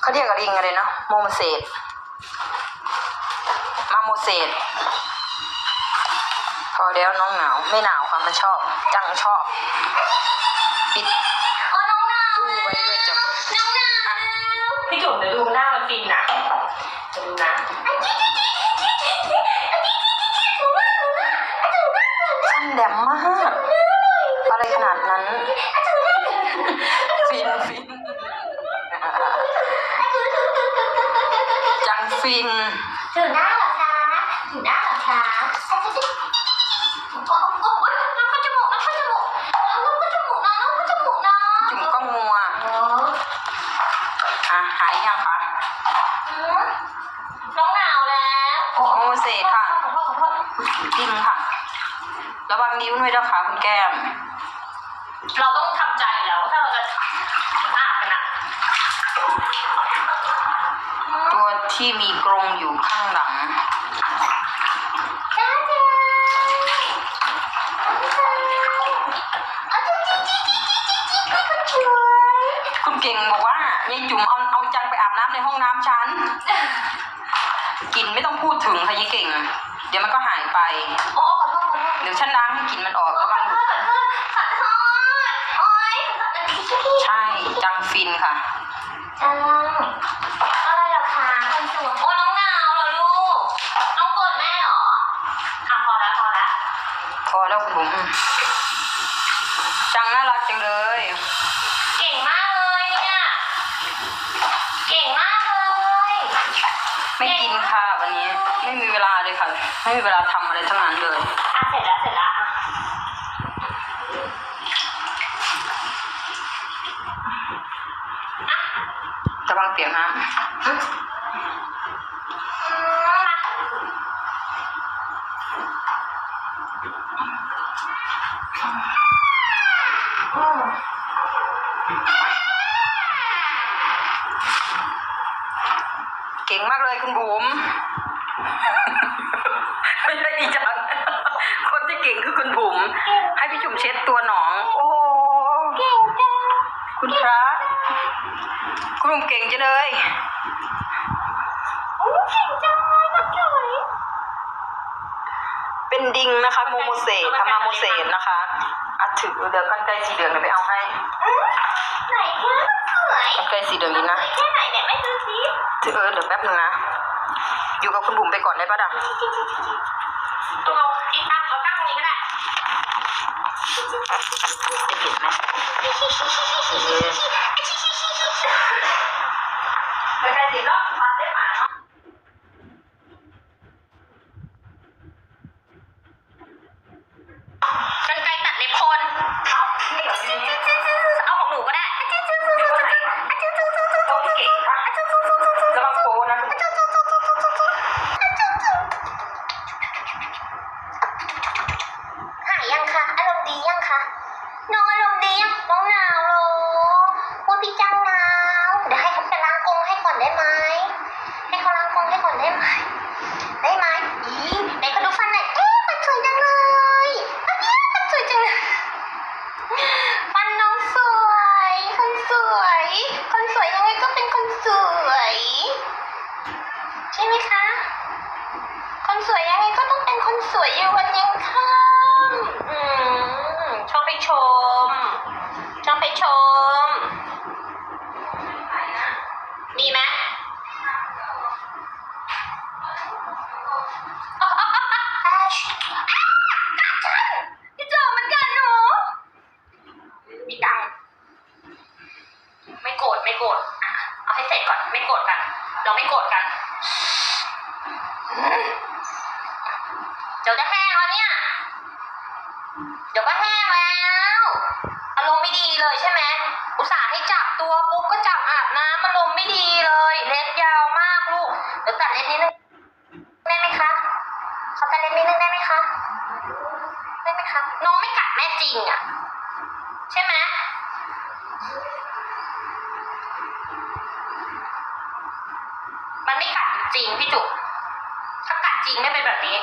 เขาเรียกอะไรอะไรนะโมโมเสสมาโมเสสพอแล้วน้องหนาว ไม่หนาวค่ะมันชอบ จังชอบ ปิดอ๋อน้องหนาวตู้ไว้ด้วยจ้ะน้องหนาวพี่จุ๋มเดี๋ยวดูหน้ามันฟินนะเดี๋ยวดูนะสั้นแหลมมาก ฟินฟิน จังฟิน ถึงหน้าเหรอคะถึงหน้าเหรอคะโอ้โหน้องเข้าจมูกน้องเข้าจมูกน้องเข้าจมูกน้องน้องเข้าจมูกน้องจุ่มก็งัวอ๋ออะหายยังคะอืมน้องหนาวแล้วโมโมเสสค่ะขอโทษขอโทษจริงค่ะ ระวังนิ้วด้วยนะคะคุณแก้ม เราต้องทำใจแล้วถ้าเราจะอาบกันอะ ตัว ที่มีกรงอยู่ข้างหลังจ้าจ้าเอาจิ๊กจิ๊กจิ๊กจิ๊กจิ๊กจิ๊กจิ๊กสวยคุณเก่งบอกว่ายายจุ๋มเอาเอาจังไปอาบน้ำในห้องน้ำฉัน กลิ่นไม่ต้องพูดถึงค่ะยายเก่ง เดี๋ยวมันก็หายไป โอ้ขอโทษขอโทษ เดี๋ยวฉันล้างให้กลิ่นมันออกขอระวังโทษขอโทษขอโทษโอ๊ยขอโทษใช่ จังฟินค่ะจังอะไรเหรอคะคนสวยโอ้น้องหนาวเหรอลูก น้องกดแม่เหรอ อะพอแล้วพอแล้ว พอแล้วคุณบุ๋ม จังน่ารักจังเลย เก่งมากเลยเนี่ย เก่งมากเลยไม่กินค่ะวันนี้ ไม่มีเวลาเลยค่ะ ไม่มีเวลาทำอะไรทั้งนั้นเลย อะเสร็จแล้วเสร็จแล้วอะระวังเปียกน้อืมมาอืมำ เก่งมากเลยคุณบุ๋มไม่ใช่ดีจังคนที่เก่งคือคุณบุ๋มให้พี่จุ๋มเช็ดตัวหนอง โอ้เก่งจังคุณพระคุณบุ๋มเก่งจังเลยโอ้เก่งจังเลยนักสวย เป็นดิงนะคะโมโมเสสทำมาโมเสสนะคะอะถือเดี๋ยวกันไกลสีเหลืองเดี๋ยวไปเอาให้อืมไหนคะสวยกันไกลสีเหลืองนี้นะแค่ไหนเนี่ยไม่ดูสิถือเออเดี๋ยวแป๊บนึงนะ อยู่กับคุณบุ๋มไปก่อนได้ปะดับตัวเราอีกตั้งเราตั้งตรงนี้ก็ได้จะผิดไหมเออไปใครเสร็จแล้วปัดได้หมาเนาะ กันไกร ตัดเใช่ไหมคะ คนสวยยังไงก็ต้องเป็นคนสวยอยู่วันยังค่ำอืมชอบไปชมชอบไปชมดีไหมอ๋ออ๋ออ๋ออ๋อแอชอ้ามันกัดหนูมีตังค์ไม่โกรธไม่โกรธเอาให้เสร็จก่อน ไม่โกรธกัน เราไม่โกรธกัน เดี๋ยวจะแห้งแล้วเนี่ย เดี๋ยวก็แห้งแล้วอารมณ์ไม่ดีเลยใช่ไหมอุตส่าห์ให้จับตัวปุ๊บก็จับอาบน้ำอารมณ์ไม่ดีเลย เล็บยาวมากลูกเดี๋ยวตัดเล็บนิดนึงได้ไหมคะขอตัดเล็บนิดนึงได้ไหมคะได้ไหมคะน้องไม่กัดแม่จริงอะ ใช่ไหม มันไม่กัดจริง พี่จุกถ้ากัดจริงไม่เป็นแบบนี้